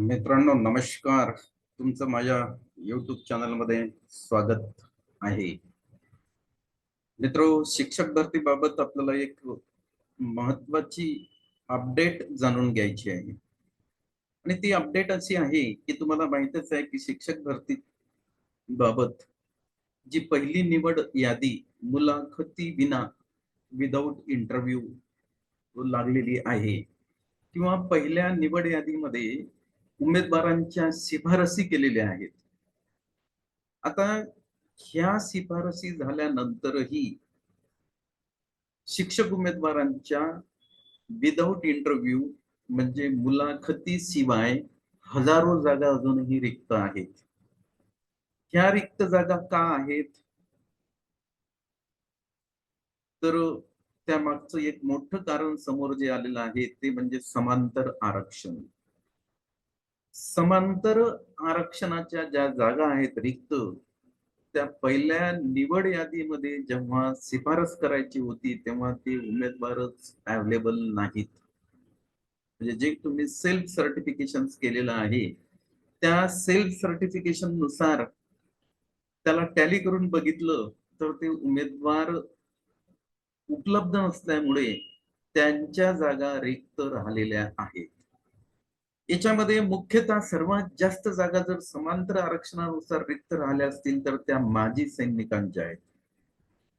मित्रांनो नमस्कार. तुमचं माझ्या युट्यूब चॅनलमध्ये स्वागत आहे. मित्रो शिक्षक भरतीबाबत आपल्याला एक महत्वाची अपडेट जाणून घ्यायची आहे. आणि ती अपडेट अशी आहे की तुम्हाला माहितच आहे की शिक्षक भरती बाबत जी पहिली निवड यादी मुलाखती विना विदाऊट इंटरव्ह्यू लागलेली आहे. किंवा पहिल्या निवड यादीमध्ये उमेदवारांच्या शिफारसी केलेल्या आहेत. आता ह्या शिफारसी झाल्यानंतरही शिक्षक उमेदवारांच्या विदाऊट इंटरव्ह्यू म्हणजे मुलाखती शिवाय हजारो जागा अजूनही रिक्त आहेत. ह्या रिक्त जागा का आहेत? तर त्यामागचं एक मोठं कारण समोर जे आलेलं आहे ते म्हणजे समांतर आरक्षण. समांतर आरक्षणाच्या ज्या जागा आहेत रिक्त त्या पहिल्या निवड यादीमध्ये जेव्हा शिफारस करायची होती तेव्हा ते उमेदवारच अवेलेबल नाहीत. म्हणजे जे तुम्ही सेल्फ सर्टिफिकेशन केलेलं आहे त्या सेल्फ सर्टिफिकेशननुसार त्याला टॅली करून बघितलं तर ते उमेदवार उपलब्ध नसल्यामुळे त्यांच्या जागा रिक्त राहिलेल्या आहेत. याच्यामध्ये मुख्यतः सर्वात जास्त जागा जर समांतर आरक्षणानुसार रिक्त राहिल्या असतील तर त्या माजी सैनिकांच्या आहेत.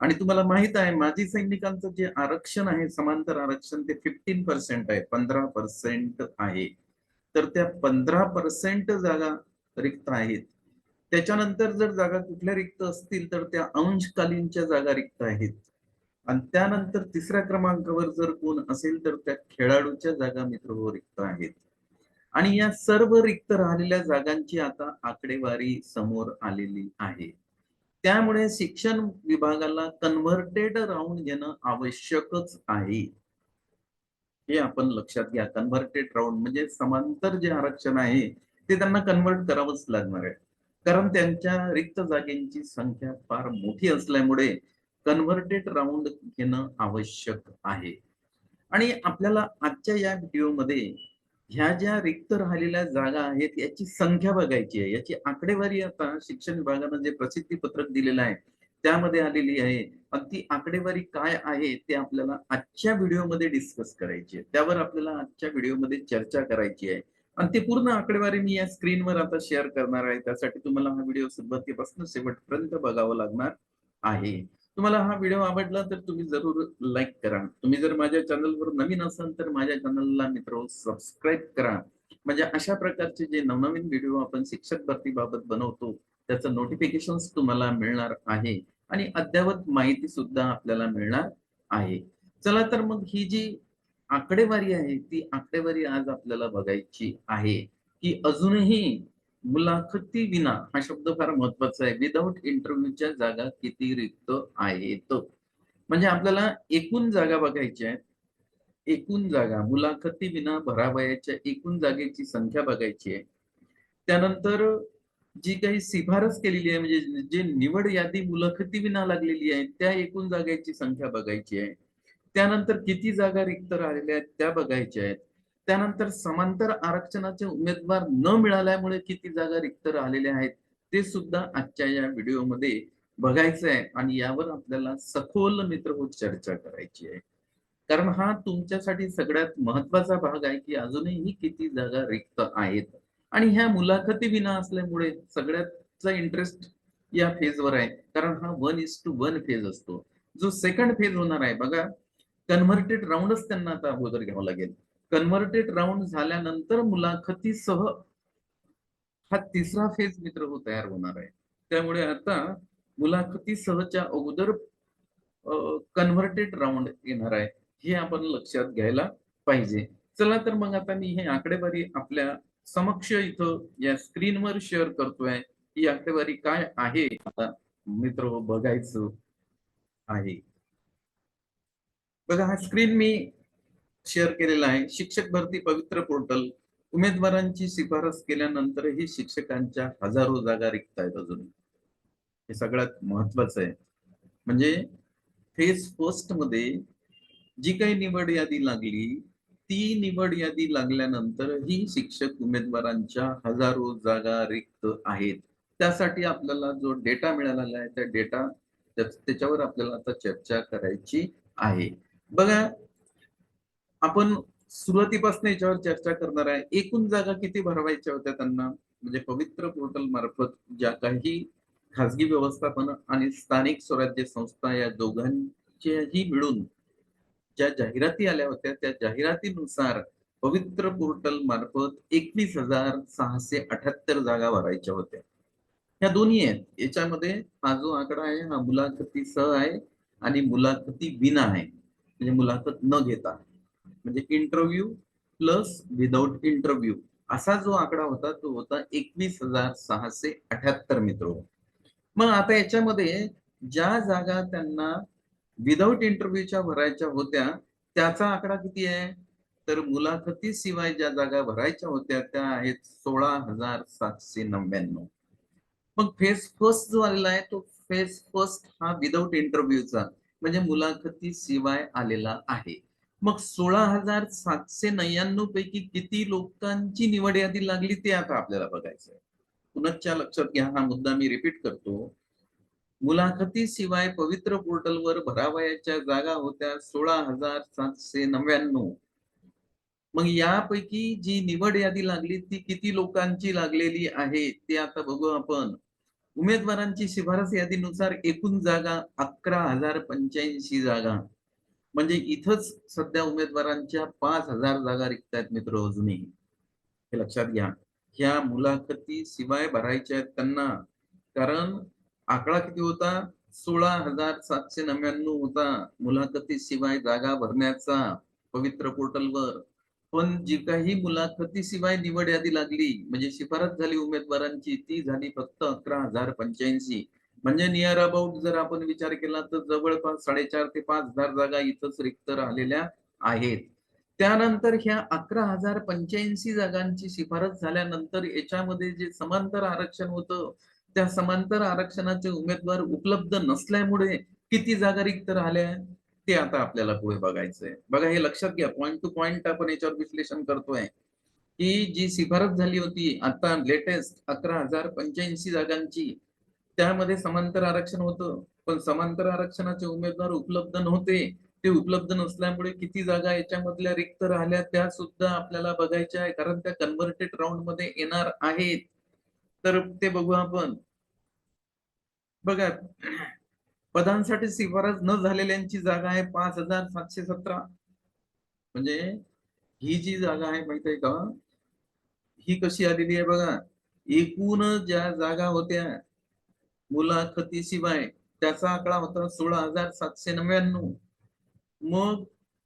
आणि तुम्हाला माहीत आहे माजी सैनिकांचं जे आरक्षण आहे समांतर आरक्षण ते फिफ्टीन पर्सेंट आहे पंधरा पर्सेंट आहे. तर त्या पंधरा पर्सेंट जागा रिक्त आहेत. त्याच्यानंतर जर जागा कुठल्या रिक्त असतील तर त्या अंशकालीनच्या जागा रिक्त आहेत. आणि त्यानंतर तिसऱ्या क्रमांकावर जर कोण असेल तर त्या खेळाडूच्या जागा मित्र रिक्त आहेत. आणि या सर्व रिक्त राहिलेल्या जागांची आता आकडेवारी समोर आलेली आहे. त्यामुळे शिक्षण विभागाला कन्व्हर्टेड राऊंड घेणं आवश्यकच आहे. हे आपण लक्षात घ्या. कन्व्हर्टेड राऊंड म्हणजे समांतर जे आरक्षण आहे ते त्यांना कन्व्हर्ट करावंच लागणार आहे. कारण त्यांच्या रिक्त जागेंची संख्या फार मोठी असल्यामुळे कन्व्हर्टेड राऊंड घेणं आवश्यक आहे. आणि आपल्याला आजच्या या व्हिडिओमध्ये ह्या ज्या रिक्त राहिलेल्या जागा आहेत याची संख्या बघायची आहे. याची आकडेवारी आता शिक्षण विभागानं जे प्रसिद्धी पत्रक दिलेलं आहे त्यामध्ये आलेली आहे. आणि ती आकडेवारी काय आहे ते आपल्याला आजच्या व्हिडिओमध्ये डिस्कस करायची आहे. त्यावर आपल्याला आजच्या व्हिडिओमध्ये चर्चा करायची आहे. आणि ती पूर्ण आकडेवारी मी या स्क्रीनवर आता शेअर करणार आहे. त्यासाठी तुम्हाला हा व्हिडिओ सुरुवातीपासून शेवटपर्यंत बघावा लागणार आहे. तुम्हाला हा व्हिडिओ आवडला तर तुम्ही जरूर लाईक करा. तुम्ही जर माझ्या चॅनलवर नवीन असाल तर माझ्या चॅनलला मित्र हो, सबस्क्राईब करा. म्हणजे अशा प्रकारचे जे नवनवीन व्हिडिओ आपण शिक्षक भरतीबाबत बनवतो त्याचं नोटिफिकेशन तुम्हाला मिळणार आहे. आणि अद्ययावत माहिती सुद्धा आपल्याला मिळणार आहे. चला तर मग ही जी आकडेवारी आहे ती आकडेवारी आज आपल्याला बघायची आहे की अजूनही मुलाखती विना हा शब्द फार महत्त्वाचा आहे. विदाऊट इंटरव्ह्यूच्या जागा किती रिक्त आहेत? म्हणजे आपल्याला एकूण जागा बघायच्या आहेत एकूण जागा मुलाखती विना भरावयाच्या एकूण जागेची संख्या बघायची आहे. त्यानंतर जी काही शिफारस केलेली आहे म्हणजे जे निवड यादी मुलाखती विना लागलेली आहे त्या एकूण जागेची संख्या बघायची आहे. त्यानंतर किती जागा रिक्त राहिलेल्या आहेत त्या बघायच्या आहेत. त्यानंतर समांतर आरक्षणाचे उमेदवार न मिळाल्यामुळे किती जागा रिक्त राहिलेल्या आहेत ते सुद्धा आजच्या या व्हिडिओमध्ये बघायचं आहे आणि यावर आपल्याला सखोल मित्र हो चर्चा करायची आहे. कारण हा तुमच्यासाठी सगळ्यात महत्त्वाचा भाग आहे की अजूनही किती जागा रिक्त आहेत. आणि ह्या मुलाखती विना असल्यामुळे सगळ्याचा इंटरेस्ट या फेजवर आहे. कारण हा one is to one phase असतो. जो सेकंड फेज होणार आहे बघा. कन्व्हर्टेड राऊंडच त्यांना आता अगोदर घ्यावं लागेल. कन्व्हर्टेड राऊंड झाल्यानंतर मुलाखतीसह हा तिसरा फेज मित्र हो तयार होणार आहे. त्यामुळे आता मुलाखतीसहच्या अगोदर कन्व्हर्टेड राऊंड येणार आहे. हे आपण लक्षात घ्यायला पाहिजे. चला तर मग आता मी हे आकडेवारी आपल्या समक्ष इथं या स्क्रीनवर शेअर करतोय. ही आकडेवारी काय आहे? आता मित्र बघायचं आहे. बघा हा स्क्रीन मी शेअर केलेला आहे. शिक्षक भरती पवित्र पोर्टल. उमेदवारांची शिफारस केल्यानंतरही शिक्षकांच्या हजारो जागा रिक्त आहेत अजून हे सगळ्यात महत्वाचं आहे. म्हणजे फेज फर्स्टमध्ये जी काही निवड यादी लागली ती निवड यादी लागल्यानंतरही शिक्षक उमेदवारांच्या हजारो जागा रिक्त आहेत. त्यासाठी आपल्याला जो डेटा मिळालेला आहे त्या डेटा त्याच्यावर आपल्याला आता चर्चा करायची आहे. बघा आपण सुरुवातीपासून याच्यावर चर्चा करणार आहे. एकूण जागा किती भरवायच्या होत्या त्यांना? म्हणजे पवित्र पोर्टल मार्फत ज्या काही खासगी व्यवस्थापन आणि स्थानिक स्वराज्य संस्था या दोघांच्याही मिळून ज्या जाहिराती आल्या होत्या त्या जाहिरातीनुसार पवित्र पोर्टल मार्फत एकवीस हजार सहाशे अठ्याहत्तर जागा भरायच्या होत्या. ह्या दोन्ही आहेत. याच्यामध्ये हा जो आकडा आहे हा मुलाखती सह आहे आणि मुलाखती विना आहे. म्हणजे मुलाखत न घेता. म्हणजे इंटरव्ह्यू प्लस विदाऊट इंटरव्ह्यू असा जो आकडा होता तो होता एकवीस हजार सहाशे अठ्याहत्तर मित्र. मग आता याच्यामध्ये ज्या जागा त्यांना विदाऊट इंटरव्ह्यूच्या भरायच्या होत्या त्याचा आकडा किती आहे? तर मुलाखती शिवाय ज्या जागा भरायच्या होत्या त्या आहेत सोळा हजार सातशे नव्याण्णव. मग फेस फर्स्ट जो आलेला आहे तो फेस फर्स्ट हा विदाऊट इंटरव्ह्यूचा म्हणजे मुलाखती शिवाय आलेला आहे. मग सोळा हजार सातशे नव्याण्णव पैकी किती लोकांची निवड यादी लागली ते आता आपल्याला बघायचं आहे लक्षात घ्या हा मुद्दा मी रिपीट करतो. मुलाखतीशिवाय पवित्र पोर्टलवर भरावयाच्या जागा होत्या सोळा हजार सातशे नव्याण्णव. मग यापैकी जी निवड यादी लागली ती किती लोकांची लागलेली आहे ते आता बघू आपण. उमेदवारांची शिफारस यादीनुसार एकूण जागा अकरा हजार पंच्याऐंशी जागा. म्हणजे इथंच सध्या उमेदवारांच्या पाच हजार जागा रिक्त आहेत मित्र अजूनही. हे लक्षात घ्या. ह्या मुलाखती शिवाय भरायच्या आहेत त्यांना. कारण आकडा किती होता? सोळा हजार सातशे नव्याण्णव होता मुलाखती शिवाय जागा भरण्याचा पवित्र पोर्टलवर. पण जी काही मुलाखती शिवाय निवड यादी लागली म्हणजे शिफारस झाली उमेदवारांची ती झाली फक्त अकरा हजार पंच्याऐंशी. म्हणजे नियर अबाउट जर आपण विचार केला तर जवळपास साडेचार ते पाच हजार जागा इथंच रिक्त राहिलेल्या आहेत. त्यानंतर ह्या अकरा हजार पंच्याऐंशी जागांची शिफारस झाल्यानंतर याच्यामध्ये जे समांतर आरक्षण होतं त्या समांतर आरक्षणाचे उमेदवार उपलब्ध नसल्यामुळे किती जागा रिक्त राहिल्या ते आता आपल्याला पुढे बघायचंय बघा हे लक्षात घ्या पॉईंट टू पॉइंट आपण याच्यावर विश्लेषण करतोय. की जी शिफारस झाली होती आता लेटेस्ट अकरा हजार पंच्याऐंशी जागांची त्यामध्ये समांतर आरक्षण होतं. पण समांतर आरक्षणाचे उमेदवार उपलब्ध नव्हते. ते उपलब्ध नसल्यामुळे किती जागा याच्यामधल्या रिक्त राहिल्या त्या सुद्धा आपल्याला बघायच्या आहे. कारण त्या कन्व्हर्टेड राऊंडमध्ये येणार आहेत. तर ते बघू आपण. बघा पदांसाठी शिफारस न झालेल्यांची जागा आहे पाच हजार सातशे सतरा. म्हणजे ही जी जागा आहे माहीत आहे का? ही कशी आलेली आहे बघा. एकूण ज्या जागा होत्या मुलाखतीशिवाय त्याचा आकडा होता सोळा हजार सातशे नव्याण्णव. मग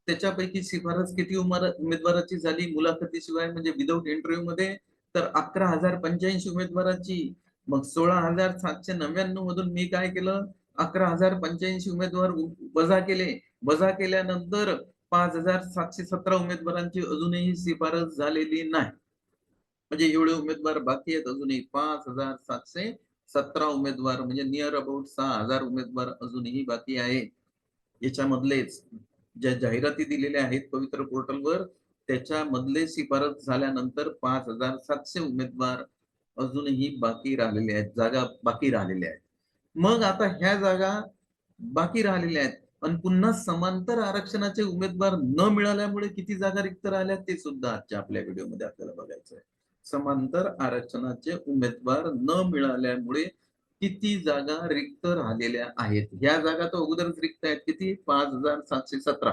त्याच्यापैकी शिफारस किती उमेदवाराची झाली मुलाखतीशिवाय? म्हणजे विदाऊट इंटरव्ह्यू मध्ये तर अकरा हजार पंच्याऐंशी उमेदवाराची. मग सोळा हजार सातशे नव्याण्णव मधून मी काय केलं? अकरा हजार पंच्याऐंशी उमेदवार वजा केले. वजा केल्यानंतर पाच हजार सातशे सतरा उमेदवारांची अजूनही शिफारस झालेली नाही. म्हणजे एवढे उमेदवार बाकी आहेत अजूनही. पाच हजार सातशे सतरा उमेदवार म्हणजे नियर अबाउट सहा हजार उमेदवार अजूनही बाकी आहे. याच्यामधलेच ज्या जाहिराती दिलेल्या आहेत पवित्र पोर्टलवर त्याच्यामधले शिफारस झाल्यानंतर पाच हजार सातशे उमेदवार अजूनही बाकी राहिलेले आहेत जागा बाकी राहिलेल्या आहेत. मग आता ह्या जागा बाकी राहिलेल्या आहेत पण पुन्हा समांतर आरक्षणाचे उमेदवार न मिळाल्यामुळे किती जागा रिक्त राहिल्या ते सुद्धा आजच्या आपल्या व्हिडिओमध्ये आपल्याला बघायचं आहे समांतर आरक्षणाचे उमेदवार न मिळाल्यामुळे किती जागा रिक्त राहिलेल्या आहेत? ह्या जागा तर अगोदरच रिक्त आहेत. किती? पाच हजार सातशे सतरा.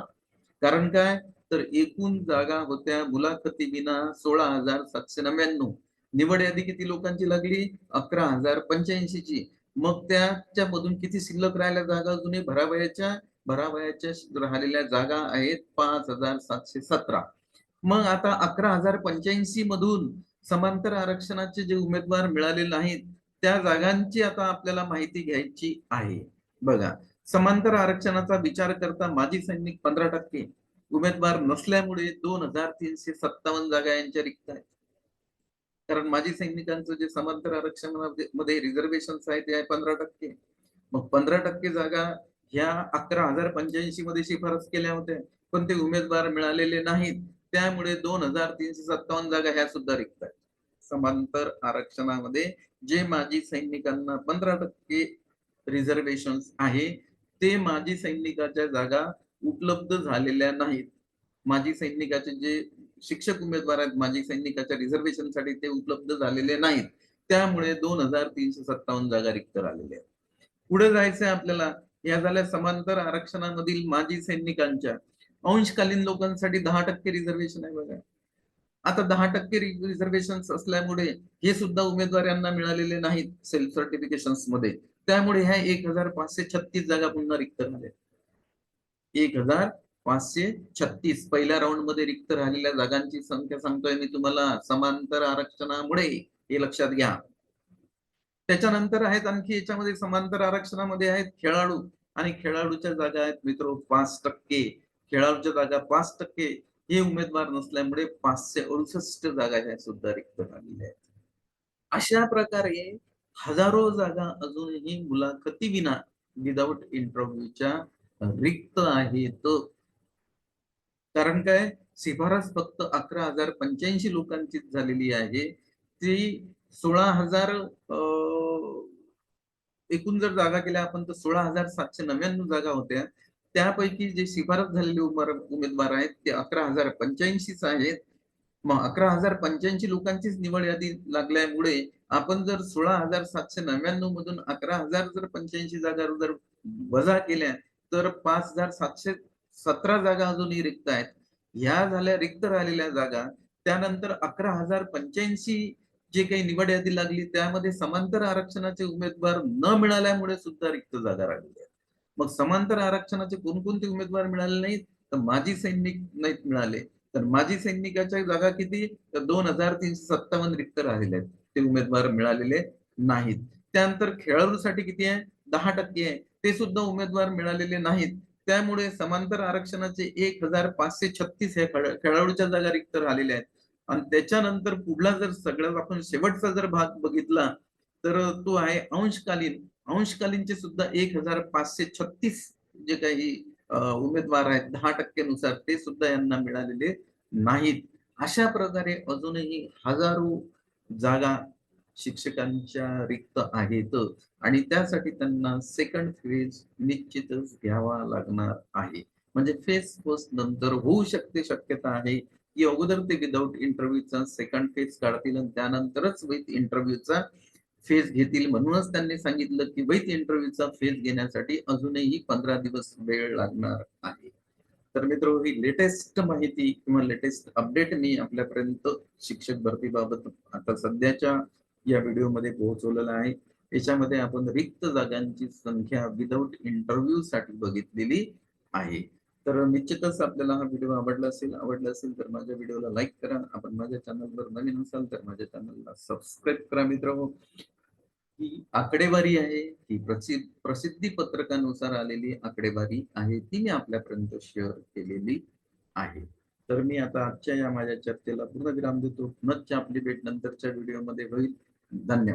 कारण काय? तर एकूण जागा होत्या मुलाखती विना सोळा हजार सातशे नव्याण्णव. निवड यादी किती लोकांची लागली? अकरा हजार पंच्याऐंशी ची मग त्याच्या मधून किती शिल्लक राहिल्या जागा? अजूनही भरावयाच्या भरावयाच्या राहिलेल्या जागा आहेत पाच हजार सातशे सतरा. मग आता अकरा हजार पंच्याऐंशी मधून समांतर आरक्षणाचे जे उमेदवार मिळाले नाहीत त्या जागांची आता आपल्याला माहिती घ्यायची आहे. बघा समांतर आरक्षणाचा विचार करता माजी सैनिक पंधरा टक्के उमेदवार नसल्यामुळे दोन हजार तीनशे सत्तावन्न जागा यांच्या रिक्त आहेत. कारण माजी सैनिकांचं जे समांतर आरक्षणमध्ये रिझर्वेशन आहे ते आहे पंधरा टक्के. मग पंधरा टक्के जागा ह्या अकरा हजार पंच्याऐंशी मध्ये शिफारस केल्या होत्या पण ते उमेदवार मिळालेले नाहीत. त्यामुळे दोन हजार तीनशे सत्तावन्न जागा ह्या सुद्धा रिक्त आहेत. समांतर आरक्षणामध्ये जे माजी सैनिकांना पंधरा टक्के रिझर्वेशन आहे ते माजी सैनिकाच्या जागा उपलब्ध झालेल्या नाहीत. माजी सैनिकाचे जे शिक्षक उमेदवार आहेत माजी सैनिकाच्या रिझर्वेशनसाठी ते उपलब्ध झालेले नाहीत. त्यामुळे दोन हजार तीनशे सत्तावन्न जागा रिक्त राहिलेल्या आहेत. पुढे जायचंय आपल्याला या झाल्या समांतर आरक्षणामधील माजी सैनिकांच्या. अंशकालीन लोकांसाठी दहा टक्के रिझर्वेशन आहे बघा. आता दहा टक्के रिझर्वेशन असल्यामुळे हे सुद्धा उमेदवार यांना मिळालेले नाहीत सेल्फ सर्टिफिकेशनमध्ये. त्यामुळे ह्या एक हजार पाचशे छत्तीस जागा पुन्हा रिक्त झाल्या. एक हजार पाचशे छत्तीस पहिल्या राऊंडमध्ये रिक्त राहिलेल्या जागांची संख्या सांगतोय मी तुम्हाला. समांतर आरक्षणामुळे हे लक्षात घ्या. त्याच्यानंतर आहेत आणखी याच्यामध्ये समांतर आरक्षणामध्ये आहेत खेळाडू. आणि खेळाडूच्या जागा आहेत मित्र पाच टक्के. खेळाडूच्या जागा पाच टक्के हे उमेदवार नसल्यामुळे पाचशे अडुसष्ट जागा ह्या सुद्धा रिक्त झालेल्या आहेत. अशा प्रकारे हजारो जागा अजूनही मुलाखती विना विदाऊट इंटरव्ह्यूच्या रिक्त आहेत. कारण काय? शिफारस फक्त अकरा हजार पंच्याऐंशी लोकांचीच झालेली आहे. ती सोळा हजार एकूण जर जागा केल्या आपण तर सोळा हजार सातशे नव्याण्णव जागा होत्या. त्यापैकी जे शिफारस झालेले उमेदवार आहेत ते अकरा हजार पंच्याऐंशीच आहेत. मग अकरा हजार पंच्याऐंशी लोकांचीच निवड यादी लागल्यामुळे आपण जर सोळा हजार सातशे नव्याण्णव मधून अकरा हजार जर पंच्याऐंशी जागा जर वजा केल्या तर पाच हजार सातशे सतरा जागा अजूनही रिक्त आहेत. ह्या झाल्या रिक्त राहिलेल्या जागा त्यानंतर अकरा हजार पंच्याऐंशी जे काही निवड यादी लागली त्यामध्ये समांतर आरक्षणाचे उमेदवार न मिळाल्यामुळे सुद्धा रिक्त जागा राहिलेल्या मग समांतर आरक्षणाचे कोणकोणते उमेदवार मिळाले नाहीत? तर माजी सैनिक नाहीत मिळाले. तर माजी सैनिकाच्या जागा किती? तर दोन हजार तीनशे सत्तावन्न रिक्त राहिलेले आहेत ते उमेदवार मिळालेले नाहीत. त्यानंतर खेळाडूसाठी किती आहे? दहा टक्के आहे. ते सुद्धा उमेदवार मिळालेले नाहीत. त्यामुळे समांतर आरक्षणाचे एक हजार पाचशे छत्तीस हे खेळाडूच्या जागा रिक्त राहिलेल्या आहेत. आणि त्याच्यानंतर पुढला जर सगळ्यात आपण शेवटचा जर भाग बघितला तर तो आहे अंशकालीन. अंशकालीनचे सुद्धा एक हजार पाचशे छत्तीस जे काही उमेदवार आहेत दहा टक्क्यानुसार ते सुद्धा यांना मिळालेले नाहीत. अशा प्रकारे अजूनही हजारो जागा शिक्षकांच्या रिक्त आहेत आणि त्यासाठी त्यांना सेकंड फेज निश्चितच घ्यावा लागणार आहे. म्हणजे फेज फर्स्ट नंतर होऊ शकते शक्यता आहे की अगोदर ते विदाऊट इंटरव्ह्यूचा सेकंड फेज काढतील आणि त्यानंतरच विथ इंटरव्ह्यूचा फेज घेतील म्हणूनच त्यांनी सांगितलं की वैध इंटरव्ह्यूचा फेज घेण्यासाठी अजूनही पंधरा दिवस वेळ लागणार आहे. तर मित्र ही लेटेस्ट माहिती किंवा लेटेस्ट अपडेट मी आपल्यापर्यंत शिक्षक भरतीबाबत आता सध्याच्या या व्हिडिओमध्ये पोहोचवलेला आहे. याच्यामध्ये आपण रिक्त जागांची संख्या विदाऊट इंटरव्ह्यू साठी बघितलेली आहे. तर निश्चितच आपल्याला हा व्हिडिओ आवडला असेल आवडला असेल तर माझ्या व्हिडिओला लाईक करा. आपण माझ्या चॅनलवर नवीन असाल तर माझ्या चॅनलला सबस्क्राईब करा मित्र. ही आकडेवारी आहे ही प्रसिद्ध प्रसिद्धी पत्रकानुसार आलेली आकडेवारी आहे ती मी आपल्यापर्यंत शेअर केलेली आहे. तर मी आता आजच्या या माझ्या चर्चेला पूर्ण विराम देतो. पुनश्च आपली भेट नंतरच्या व्हिडिओमध्ये होईल. धन्यवाद.